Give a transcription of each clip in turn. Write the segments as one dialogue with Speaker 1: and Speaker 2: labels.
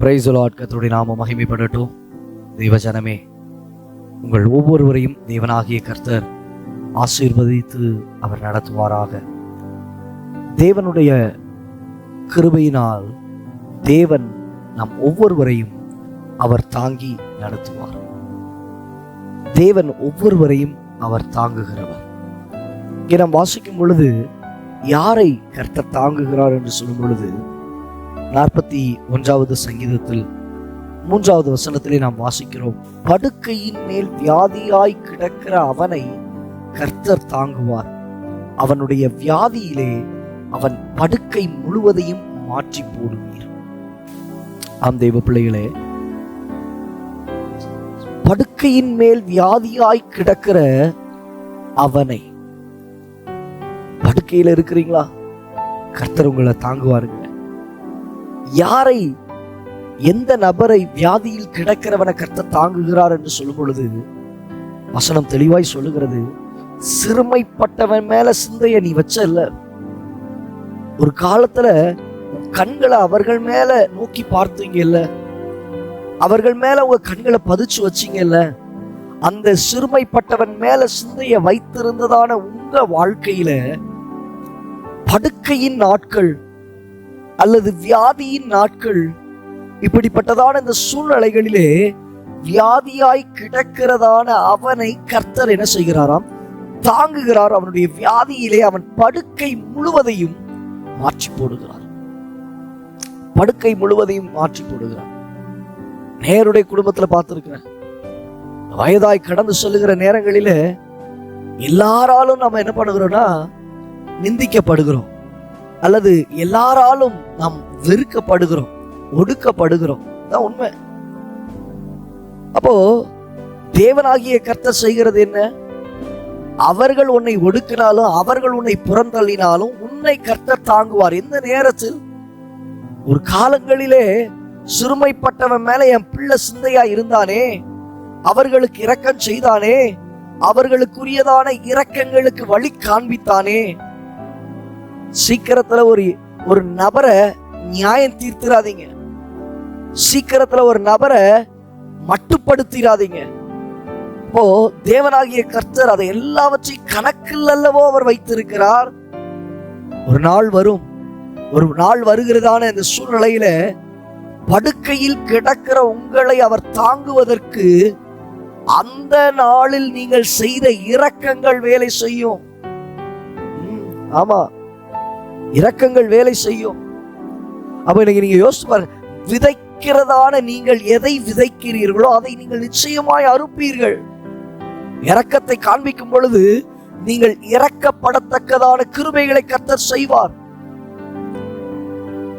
Speaker 1: Price கத்தருடைய நாம மகிமைப்படட்டும். தேவஜனமே உங்கள் ஒவ்வொருவரையும் தேவனாகிய கர்த்தர் ஆசீர்வதித்து அவர் நடத்துவாராக. தேவனுடைய கிருபையினால் தேவன் நம் ஒவ்வொருவரையும் அவர் தாங்கி நடத்துவார். தேவன் ஒவ்வொருவரையும் அவர் தாங்குகிறவர். இங்கே நாம் வாசிக்கும் பொழுது யாரை கர்த்தர் தாங்குகிறார் என்று சொல்லும் பொழுது நாற்பத்தி ஒன்றாவது சங்கீதத்தில் மூன்றாவது வசனத்திலே நாம் வாசிக்கிறோம். படுக்கையின் மேல் வியாதியாய் கிடக்கிற அவனை கர்த்தர் தாங்குவார். அவனுடைய வியாதியிலே அவன் படுக்கை முழுவதையும் மாற்றி போடுவீர். ஆம் தெய்வ பிள்ளைகளே படுக்கையின் மேல் வியாதியாய் கிடக்கிற அவனை படுக்கையில இருக்கிறீங்களா? கர்த்தர் உங்களை தாங்குவாருங்க. யாரை எந்த நபரை வியாதியில் கிடக்கிறவனை கர்த்த தாங்குகிறார் என்று சொல்லும் பொழுது வசனம் தெளிவாய் சொல்லுகிறது சிறுமைப்பட்டவன் மேல சிந்தைய நீ வச்ச இல்ல ஒரு காலத்துல கண்களை அவர்கள் மேல நோக்கி பார்த்தீங்க இல்ல அவர்கள் மேல உங்க கண்களை பதிச்சு வச்சீங்க இல்ல அந்த சிறுமைப்பட்டவன் மேல சிந்தைய வைத்திருந்ததான உங்க வாழ்க்கையில படுக்கையின் நாட்கள் அல்லது வியாதியின் நாட்கள் இப்படிப்பட்டதான இந்த சூழ்நிலைகளிலே வியாதியாய் கிடக்கிறதான அவனை கர்த்தர் என்ன செய்கிறாராம்? தாங்குகிறார். அவனுடைய வியாதியிலே அவன் படுக்கை முழுவதையும் மாற்றி போடுகிறார். படுக்கை முழுவதையும் மாற்றி போடுகிறார். நேருடைய குடும்பத்தில் பார்த்துருக்கிறேன். வயதாய் கடந்து செல்லுகிற நேரங்களிலே எல்லாராலும் நம்ம என்ன பண்ணுகிறோம்னா நிந்திக்கப்படுகிறோம். அல்லது எல்லாராலும் நாம் வெறுக்கப்படுகிறோம் ஒடுக்கப்படுகிறோம். தான் உண்மை. அப்போ தேவனாகிய கர்த்தர் செய்கிறது என்ன? அவர்கள் உன்னை ஒடுக்கினாலும் அவர்கள் உன்னை புறந்தள்ளினாலும் உன்னை கர்த்தர் தாங்குவார். எந்த நேரத்தில்? ஒரு காலங்களிலே சிறுமைப்பட்டவன் மேல என் பிள்ளை சிந்தையா இருந்தானே அவர்களுக்கு இரக்கம் செய்தானே அவர்களுக்குரியதான இரக்கங்களுக்கு வழி காண்பித்தானே சீக்கிரத்துல ஒரு ஒரு நபரை நியாயம் தீர்த்திராதீங்க. சீக்கிரத்துல ஒரு நபரை மட்டுப்படுத்திடாதீங்க இப்போ தேவனாகிய கர்த்தர் அதை எல்லாவற்றையும் கணக்கில் அல்லவோ அவர் வைத்திருக்கிறார். ஒரு நாள் வரும். ஒரு நாள் வருகிறதான இந்த சூழ்நிலையில படுக்கையில் கிடக்கிற உங்களை அவர் தாங்குவதற்கு அந்த நாளில் நீங்கள் செய்த இரக்கங்கள் வேலை செய்யும். ஆமா. இரக்கங்கள் வேலை செய்யும். அப்ப இன்னைக்கு நீங்க யோசிச்சு பாருங்க விதைக்கிறதான நீங்கள் எதை விதைக்கிறீர்களோ அதை நீங்கள் நிச்சயமாய் அறுப்பீர்கள். இரக்கத்தை காண்பிக்கும் பொழுது நீங்கள் இறக்கப்படத்தக்கதான கிருபைகளை கத்தர் செய்வார்.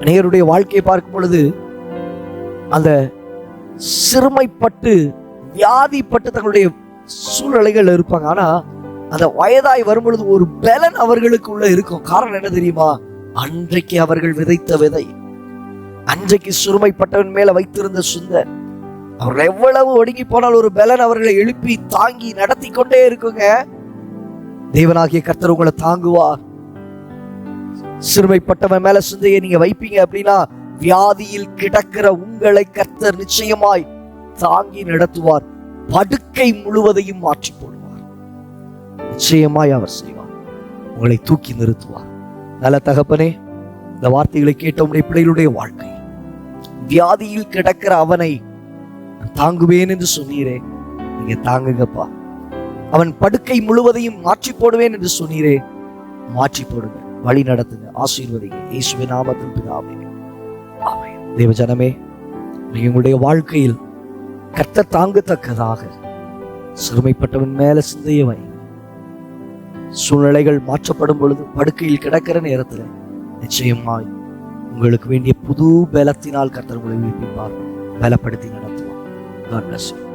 Speaker 1: நேருடைய வாழ்க்கையை பார்க்கும் பொழுது அந்த சிறுமைப்பட்டு வியாதிப்பட்டு தங்களுடைய சூழ்நிலைகள் இருப்பாங்க. ஆனா அந்த வயதாய் வரும்பொழுது ஒரு பலன் அவர்களுக்கு உள்ள இருக்கும். காரணம் என்ன தெரியுமா? அன்றைக்கு அவர்கள் விதைத்த விதை. அன்றைக்கு சிறுமைப்பட்டவன் மேல வைத்திருந்த சுந்தர். அவர்கள் எவ்வளவு ஒடுங்கி போனால் ஒரு பலன் அவர்களை எழுப்பி தாங்கி நடத்தி கொண்டே இருக்குங்க. தேவனாகிய கர்த்தர் உங்களை தாங்குவார். சிறுமைப்பட்டவன் மேல சிந்தையை நீங்க வைப்பீங்க அப்படின்னா வியாதியில் கிடக்கிற உங்களை கர்த்தர் நிச்சயமாய் தாங்கி நடத்துவார். படுக்கை முழுவதையும் மாற்றி போடும் நிச்சயமாய் அவர் செய்வார். உங்களை தூக்கி நிறுத்துவார். நல்ல தகப்பனே இந்த வார்த்தைகளை கேட்ட உடைய பிள்ளைகளுடைய வாழ்க்கை. வியாதியில் கிடக்கிற அவனை தாங்குவேன் என்று சொன்னீரே நீங்க தாங்குங்கப்பா. அவன் படுக்கை முழுவதையும் மாற்றி போடுவேன் என்று சொன்னீரே மாற்றி போடுங்க வழி நடத்துங்க ஆசீர்வதிங்க. இயேசுவை நாமத்தில் பிதாவே. ஆமென். தேவ ஜனமே உங்களுடைய வாழ்க்கையில் கத்த தாங்கத்தக்கதாக சிறுமைப்பட்டவன் மேல சிந்தைய வை சூழ்நிலைகள் மாற்றப்படும் பொழுது படுக்கையில் கிடக்கிற நேரத்துல நிச்சயமாய் உங்களுக்கு வேண்டிய புது பலத்தினால் கர்த்தர் உங்களை உயிர்ப்பிப்பார் பலப்படுத்தி நடத்துவார் God bless you.